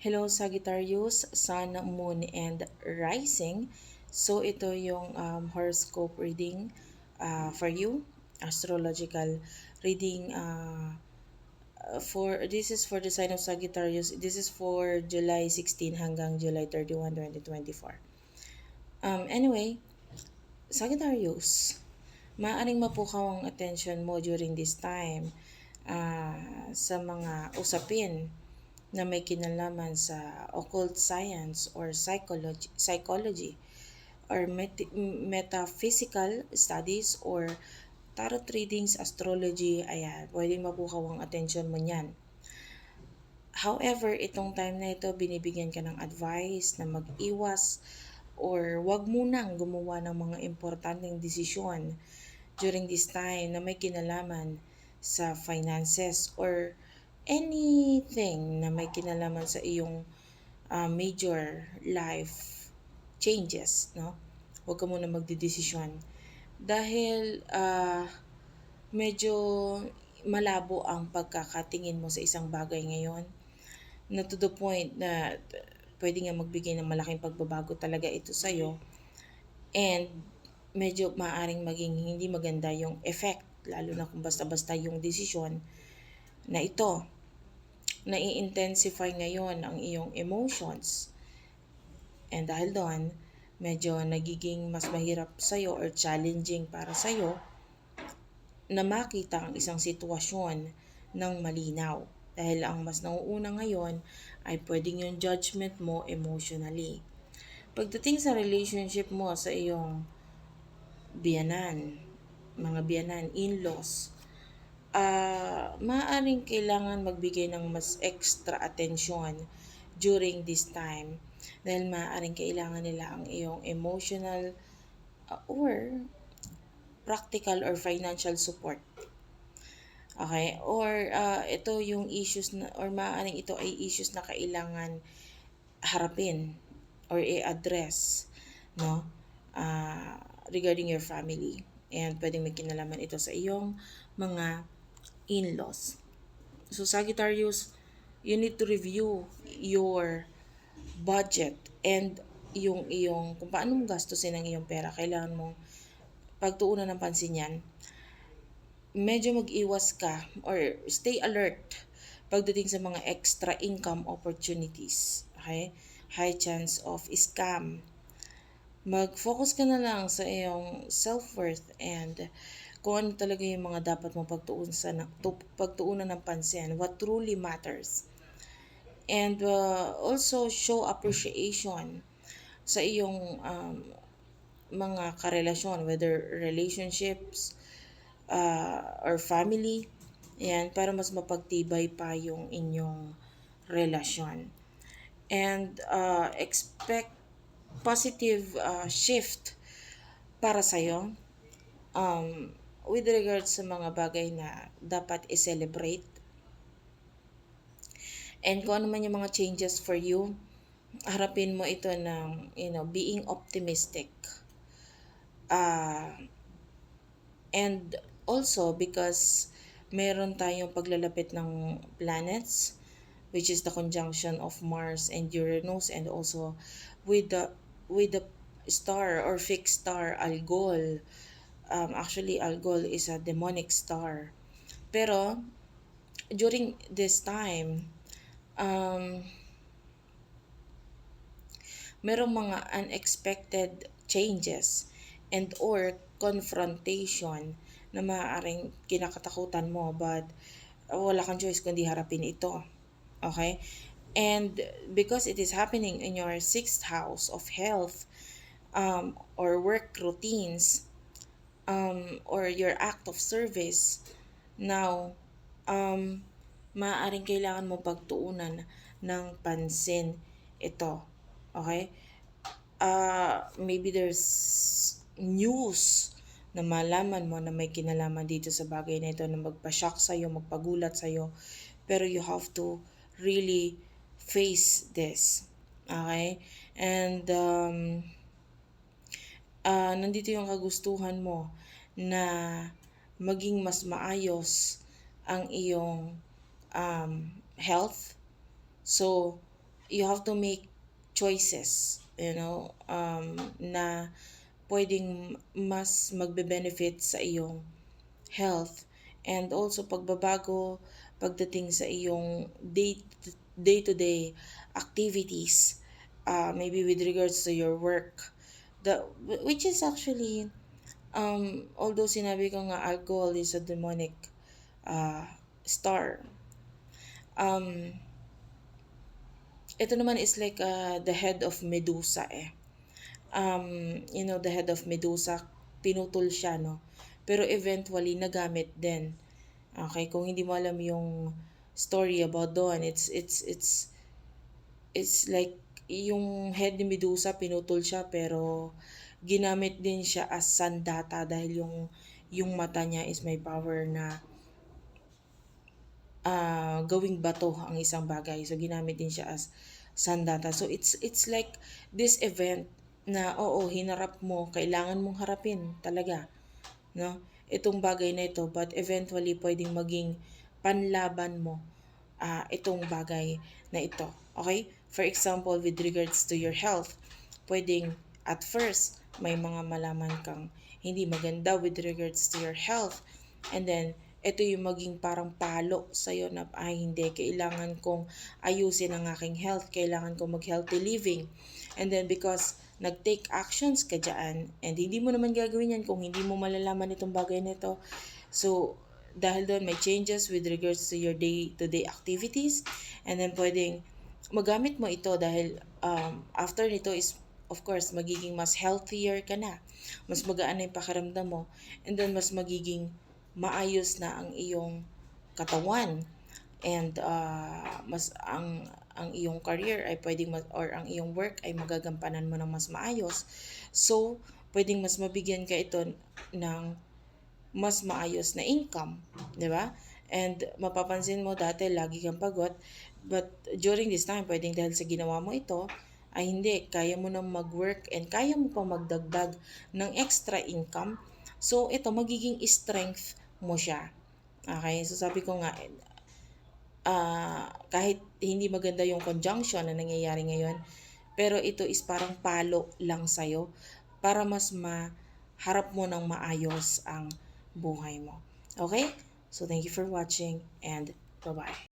Hello Sagittarius, Sun, Moon, and Rising. So ito yung um, horoscope reading uh, for you, astrological reading uh, for this is for the sign of Sagittarius. This is for July 16 hanggang July 31, 2024. Um, anyway, Sagittarius, maaaring mapukaw ang attention mo during this time uh, sa mga usapin na may kinalaman sa occult science or psychology, psychology or met- metaphysical studies or tarot readings, astrology, ayan, pwedeng mapukaw ang attention mo niyan. However, itong time na ito, binibigyan ka ng advice na mag-iwas or wag munang gumawa ng mga importanteng desisyon during this time na may kinalaman sa finances or anything na may kinalaman sa iyong uh, major life changes, no? Huwag ka muna magdidesisyon. Dahil uh, medyo malabo ang pagkakatingin mo sa isang bagay ngayon na to the point na pwede nga magbigay ng malaking pagbabago talaga ito sa'yo and medyo maaring maging hindi maganda yung effect lalo na kung basta-basta yung desisyon na ito nai-intensify ngayon ang iyong emotions. And dahil doon, medyo nagiging mas mahirap sa'yo or challenging para sa'yo na makita ang isang sitwasyon ng malinaw. Dahil ang mas nauuna ngayon ay pwedeng yung judgment mo emotionally. Pagdating sa relationship mo sa iyong biyanan, mga biyanan, in-laws, uh, maaaring kailangan magbigay ng mas extra attention during this time dahil maaaring kailangan nila ang iyong emotional uh, or practical or financial support. Okay? Or uh, ito yung issues na or maaaring ito ay issues na kailangan harapin or i-address no uh, regarding your family and pwedeng may kinalaman ito sa iyong mga in-laws. So Sagittarius, you need to review your budget and yung iyong kung paano mo gastusin ang iyong pera. Kailangan mong pagtuunan ng pansin yan. Medyo mag-iwas ka or stay alert pagdating sa mga extra income opportunities. Okay? High chance of scam. Mag-focus ka na lang sa iyong self-worth and kung ano talaga yung mga dapat mo pagtuunan, sa, pagtuunan ng pansin, what truly matters. And uh, also show appreciation sa iyong um, mga karelasyon, whether relationships uh, or family, yan, para mas mapagtibay pa yung inyong relasyon. And uh, expect positive uh, shift para sa'yo. Um, with regards sa mga bagay na dapat i-celebrate. And kung ano man yung mga changes for you, harapin mo ito ng, you know, being optimistic. Uh, and also because meron tayong paglalapit ng planets, which is the conjunction of Mars and Uranus and also with the with the star or fixed star Algol um, actually Algol is a demonic star. Pero during this time, um, merong mga unexpected changes and or confrontation na maaaring kinakatakutan mo but wala kang choice kundi harapin ito. Okay? And because it is happening in your sixth house of health um, or work routines, um, or your act of service, now, um, maaaring kailangan mo pagtuunan ng pansin ito. Okay? Uh, maybe there's news na malaman mo na may kinalaman dito sa bagay na ito na magpa-shock sa'yo, magpagulat sa'yo. Pero you have to really face this. Okay? And um, uh, nandito yung kagustuhan mo na maging mas maayos ang iyong um, health. So, you have to make choices, you know, um, na pwedeng mas magbe-benefit sa iyong health and also pagbabago pagdating sa iyong day day-to-day activities uh, maybe with regards to your work the which is actually um although sinabi ko nga alcohol is a demonic uh, star um ito naman is like uh, the head of Medusa eh um, you know, the head of Medusa, pinutol siya, no? Pero eventually, nagamit din. Okay, kung hindi mo alam yung story about doon, it's, it's, it's, it's like, yung head ni Medusa, pinutol siya, pero ginamit din siya as sandata dahil yung, yung mata niya is may power na ah gawing bato ang isang bagay. So ginamit din siya as sandata. So it's it's like this event na oo, hinarap mo, kailangan mong harapin talaga. No? Itong bagay na ito, but eventually pwedeng maging panlaban mo ah itong bagay na ito. Okay? For example, with regards to your health, pwedeng at first may mga malaman kang hindi maganda with regards to your health. And then, ito yung maging parang palo sa'yo na, ay hindi, kailangan kong ayusin ang aking health, kailangan kong mag-healthy living. And then because nag-take actions ka dyan, and hindi mo naman gagawin yan kung hindi mo malalaman itong bagay na ito. So, dahil doon may changes with regards to your day-to-day activities, and then pwedeng magamit mo ito dahil um, after nito is of course, magiging mas healthier ka na. Mas magaan na yung pakiramdam mo. And then, mas magiging maayos na ang iyong katawan and uh, mas ang ang iyong career ay pwedeng mas, or ang iyong work ay magagampanan mo ng mas maayos. So, pwedeng mas mabigyan ka ito ng mas maayos na income, 'di ba? And mapapansin mo dati lagi kang pagod, but during this time pwedeng dahil sa ginawa mo ito ay hindi, kaya mo nang mag-work and kaya mo pa magdagdag ng extra income. So, ito magiging strength mo siya. Okay? So, sabi ko nga, ah kahit hindi maganda yung conjunction na nangyayari ngayon, pero ito is parang palo lang sa'yo para mas maharap mo ng maayos ang buhay mo. Okay? So, thank you for watching and bye-bye.